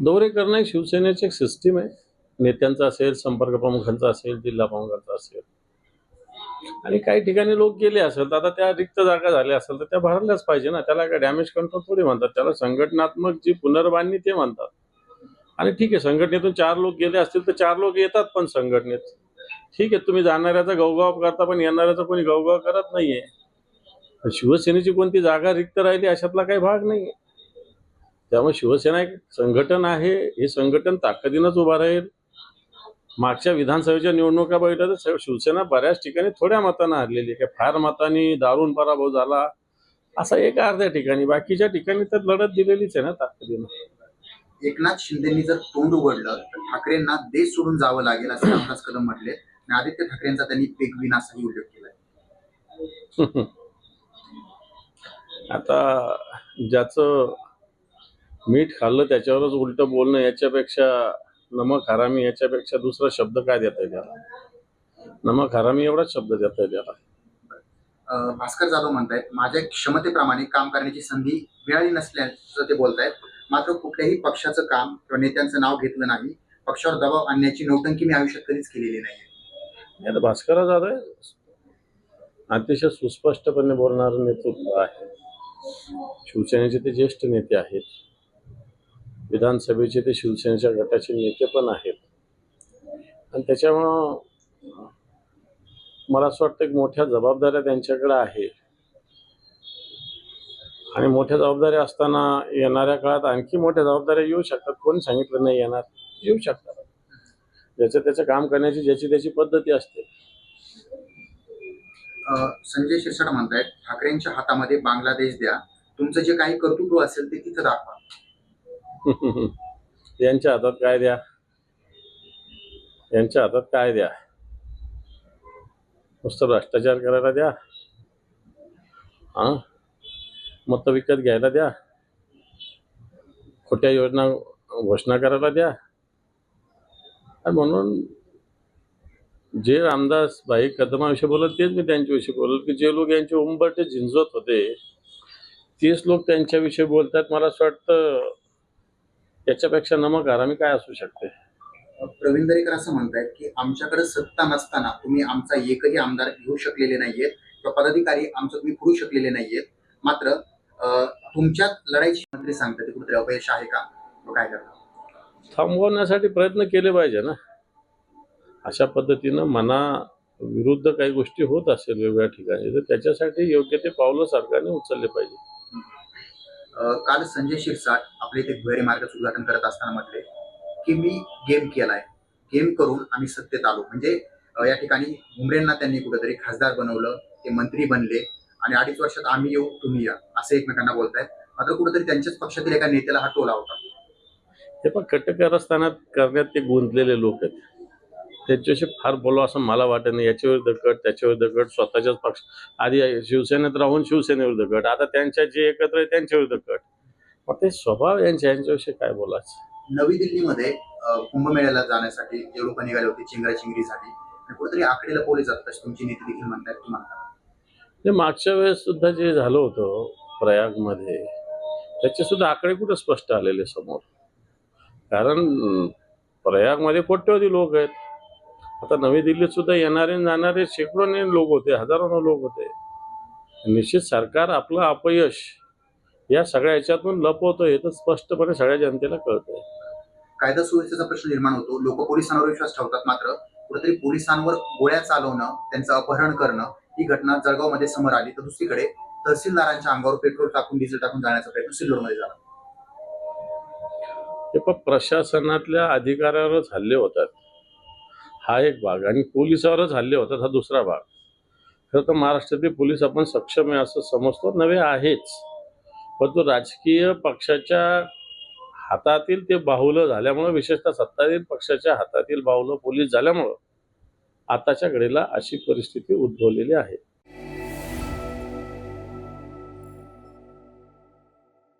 दौरे करणं ही शिवसेनेची एक सिस्टीम आहे. नेत्यांचा असेल संपर्क प्रमुखांचा असेल जिल्हा प्रमुखांचा असेल. आणि काही ठिकाणी लोक गेले असेल तर आता त्या रिक्त जागा झाल्या असेल तर त्या भरल्याच पाहिजे ना. त्याला काय डॅमेज कंट्रोल थोडी म्हणतात. त्याला संघटनात्मक जी पुनर्बांधणी ते म्हणतात. आणि ठीक आहे संघटनेतून चार लोक गेले असतील तर चार लोक येतात पण संघटनेत. ठीक आहे तुम्ही जाणाऱ्याचा गवगाव करता पण येणाऱ्याचा कोणी गवगाव करत नाहीये. शिवसेनेची कोणती जागा रिक्त राहिली अशातला काही भाग नाहीये. त्यामुळे शिवसेना एक संघटन आहे. हे संघटन ताकदीनंच उभं राहील. मागच्या विधानसभेच्या निवडणुका बघितल्या तर शिव- शिवसेना बऱ्याच ठिकाणी थोड्या मतांना हरलेली आहे. काय फार मतांनी दारुण पराभव झाला. असा एका अर्ध्या ठिकाणी. बाकीच्या ठिकाणी तर लढत दिलेलीच आहे ना ताकदीनं. एकनाथ शिंदेनी जर तोंड उघडलं तर ठाकरेंना देश सोडून जावं लागेल असं रामदास कदम म्हटले आणि आदित्य ठाकरेंचा त्यांनी पेगविन असाही उल्लेख केलाय. आता ज्याचं मीठ खाल्लं त्याच्यावरच उलट बोलणं याच्यापेक्षा नमक हरामी याच्यापेक्षा दुसरा शब्द काय देता येईल त्याला नमक हरामी एवढाच शब्द देता येईल त्याला भास्कर जाधव म्हणतायत माझ्या क्षमतेप्रमाणे काम करण्याची संधी मिळाली नसल्याचं ते बोलतायत. मात्र कुठल्याही पक्षाचं काम किंवा नेत्यांचं नाव घेतलं नाही. पक्षावर दबाव आणण्याची नौटंकी मी आयुष्यात कधीच केलेली नाही. आता भास्करा जाधव अतिशय सुस्पष्टपणे बोलणारं नेतृत्व आहे. शिवसेनेचे ते ज्येष्ठ नेते आहेत. विधानसभेचे ते शिवसेनेच्या गटाचे नेते पण आहेत. आणि त्याच्यामुळं मला असं वाटतं की मोठ्या जबाबदाऱ्या त्यांच्याकडे आहे. आणि मोठ्या जबाबदाऱ्या असताना येणाऱ्या काळात आणखी मोठ्या जबाबदाऱ्या येऊ शकतात. कोणी सांगितलं नाही येणार? येऊ शकतात. ज्याचं त्याचं काम करण्याची ज्याची त्याची पद्धती असते. संजय शिरसाट म्हणतायत ठाकरेंच्या हातामध्ये बांगलादेश द्या. तुमचं जे काही कर्तृत्व असेल ते तिथं दाखवा. यांच्या हातात काय द्या? यांच्या हातात काय द्या? नुसतं भ्रष्टाचार करायला द्या. हा? मत विकत घ्यायला द्या. खोट्या योजना घोषणा करायला द्या. म्हणून जे रामदास भाई कदमाविषयी बोलत तेच मी त्यांच्याविषयी बोलत की जे लोक यांचे उंबरटे झिंजवत होते तेच लोक त्यांच्याविषयी बोलतात. मला असं वाटतं त्याच्यापेक्षा नमक आरामी काय असू शकते? प्रवीण दरेकर असं म्हणतायत की आमच्याकडे सत्ता नसताना तुम्ही आमचा एकही आमदार घेऊ शकलेले नाहीयेत. किंवा पदाधिकारी आमचं तुम्ही करू शकलेले नाहीयेत. मात्र तुमच्यात लढाईची मंत्री सांगतात कुठेतरी अपयश आहे का? काय करता? थांबवण्यासाठी प्रयत्न केले पाहिजे ना. अशा पद्धतीनं मना विरुद्ध काही गोष्टी होत असेल वेगवेगळ्या ठिकाणी तर त्याच्यासाठी योग्य ते पावलं सरकारने उचलले पाहिजे. काल संजय शिरसाट आपले ते भुयारी मार्गाचं उद्घाटन करत असताना म्हटले की मी गेम केलाय. गेम करून आम्ही सत्तेत आलो. म्हणजे या ठिकाणी भुमरेंना त्यांनी कुठेतरी खासदार बनवलं ते मंत्री बनले आणि अडीच वर्षात आम्ही येऊ तुम्ही या असं एकमेकांना बोलतायत. मात्र कुठेतरी त्यांच्याच पक्षातील एका नेत्याला हा टोला होता. ते पण कटकारस्थानात करण्यात ते गुंतलेले लोक आहेत. त्याच्याशी फार बोलावं असं मला वाटत नाही. याच्यावर दगड त्याच्यावर दगड स्वतःच्याच पक्ष. आधी शिवसेनेत राहून शिवसेनेवर दगड. आता त्यांच्या जे एकत्र आहे त्यांच्यावर दगड. मग ते स्वभाव यांच्या यांच्याविषयी काय बोलायचं? नवी दिल्लीमध्ये कुंभमेळ्याला जाण्यासाठी जे लोक निघाले होते चिंगराचिंगरीसाठी आणि कुठेतरी आखडीला पोलीस जातात तुमची नीती देखील म्हणतात ते मागच्या वेळेस सुद्धा जे झालं होतं प्रयागमध्ये त्याचे सुद्धा आकडे कुठे स्पष्ट आलेले समोर? कारण प्रयागमध्ये कोट्यवधी लोक आहेत. आता नवी दिल्लीत सुद्धा येणारे जाणारे शेकडोने लोक होते हजारोने लोक होते. निश्चित सरकार आपलं अपयश या सगळ्या याच्यातून लपवतं हे तर स्पष्टपणे सगळ्या जनतेला कळतंय. कायदा सुव्यवस्थेचा प्रश्न निर्माण होतो. लोक पोलिसांवर विश्वास ठेवतात मात्र कुठेतरी पोलिसांवर गोळ्या चालवणं त्यांचं अपहरण करणं ही घटना जळगावमध्ये समोर आली. तर दुसरीकडे तहसीलदारांच्या अंगावर पेट्रोल टाकून डिझेल टाकून जाण्याचा प्रयत्न सिल्लोडमध्ये झाला. हे पण प्रशासनातल्या अधिकाऱ्यावरच हल्ले होतात. हा एक भाग. आणि पोलिसावरच हल्ले होतात हा दुसरा भाग. खरं तर महाराष्ट्रातील पोलीस आपण सक्षम आहे असं समजतो. नव्हे आहेच. परंतु राजकीय पक्षाच्या हातातील ते बाहुलं झाल्यामुळं विशेषतः सत्ताधीन पक्षाच्या हातातील बाहुलं पोलीस झाल्यामुळं आताच्या घडीला अशी परिस्थिती उद्भवलेली आहे.